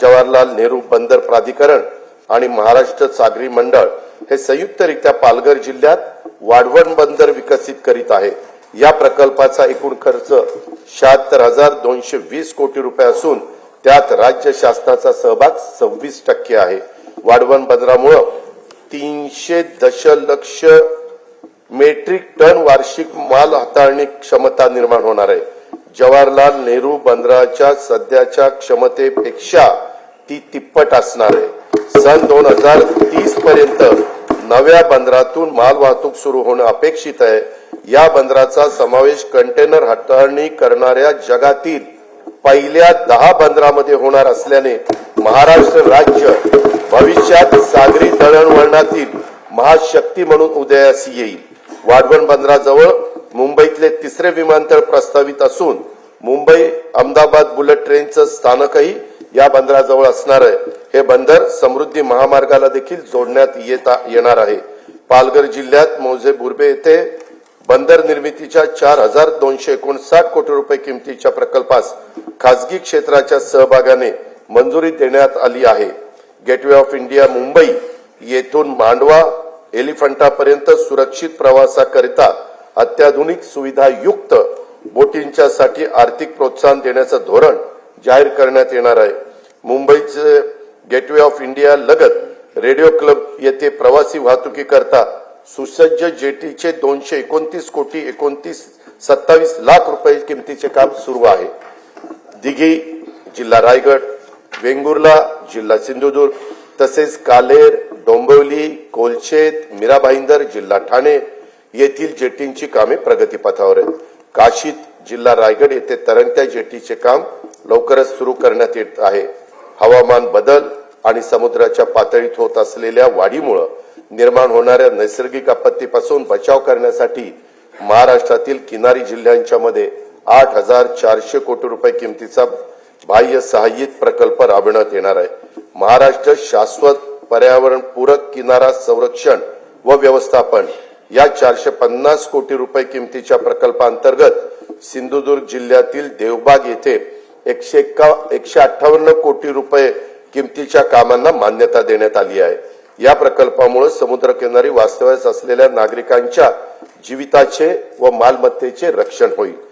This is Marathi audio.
जवाहरलाल नेहरू बंदर प्राधिकरण आणि महाराष्ट्र सागरी मंडळ हे संयुक्तरित्या पालघर जिल्ह्यात वाढवण बंदर विकसित करीत आहे. या प्रकल्पाचा एकूण खर्च शहात्तर हजार दोनशे वीस कोटी रुपये असून त्यात राज्य शासनाचा सहभाग सव्वीस टक्के आहे. वाढवण बंदरामुळं तीनशे दशलक्ष मेट्रिक टन वार्षिक माल हाताळणी क्षमता निर्माण होणार आहे. जवाहरलाल नेहरू बंदराच्या सध्याच्या क्षमतेपेक्षा ती तिप्पट असणार आहे. सन दोन हजार तीस पर्यंत नव्या बंदरातून माल वाहतूक सुरू होणं अपेक्षित आहे. या बंदराचा समावेश कंटेनर हाताळणी करणाऱ्या जगातील पहिल्या दहा बंदरामध्ये होणार असल्याने महाराष्ट्र राज्य भविष्यात सागरी दळणवळणातील महाशक्ती म्हणून उदयास येईल. वाढवण बंदराजवळ मुंबईतले तिसरे विमानतळ प्रस्तावित असून मुंबई अहमदाबाद बुलेट ट्रेनचं स्थानकही या बंदराजवळ असणार आहे. हे बंदर समृद्धी महामार्गाला देखील जोडण्यात येता येणार आहे. पालघर जिल्ह्यात मौजे बुर्बे येथे बंदर निर्मितीच्या चार हजार दोनशे एकोणसाठ कोटी रुपये किमतीच्या प्रकल्पास खासगी क्षेत्राच्या सहभागाने मंजुरी देण्यात आली आहे. गेटवे ऑफ इंडिया मुंबई येथून मांडवा एलिफंटापर्यंत सुरक्षित प्रवासाकरिता अत्याधुनिक सुविधायुक्त बोटींच्यासाठी आर्थिक प्रोत्साहन देण्याचं धोरण जाहीर करण्यात येणार आहे. मुंबईचे गेटवे ऑफ इंडिया लगत रेडिओ क्लब येथे प्रवासी वाहतुकीकरता सुसज्ज जेटीचे दोनशे एकोणतीस कोटी एकोणतीस सत्तावीस लाख रुपये किमतीचे काम सुरू आहे. दिघी जिल्हा रायगड वेंगुर्ला जिल्हा सिंधुदुर्ग तसेच कालेर डोंबिवली कोलशेत मीरा भाईंदर जिल्हा ठाणे येथील जेटींची कामे प्रगतीपथावर आहेत. काशीत जिल्हा रायगड येथे तरंगत्या जेटीचे काम लवकरच सुरू करण्यात येत आहे. हवामान बदल आणि समुद्राच्या पातळीत होत असलेल्या वाढीमुळे निर्माण होणाऱ्या नैसर्गिक आपत्तीपासून बचाव करण्यासाठी महाराष्ट्रातील किनारी जिल्ह्यांच्या मध्ये आठ हजार चारशे कोटी रुपये किमतीचा बाह्य सहाय्यित प्रकल्प राबविण्यात येणार आहे. महाराष्ट्र शाश्वत पर्यावरण पूरक किनारा संरक्षण व व्यवस्थापन या चारशे पन्नास कोटी रुपये किमतीच्या प्रकल्पांतर्गत सिंधुदुर्ग जिल्ह्यातील देवबाग येथे एकशे एक्का एकशे अठ्ठावन्न कोटी रुपये किमतीच्या कामांना मान्यता देण्यात आली आहे. या प्रकल्पामुळे समुद्रकिनारी वास्तव्यास असलेल्या नागरिकांच्या जीविताचे व मालमत्तेचे रक्षण होईल.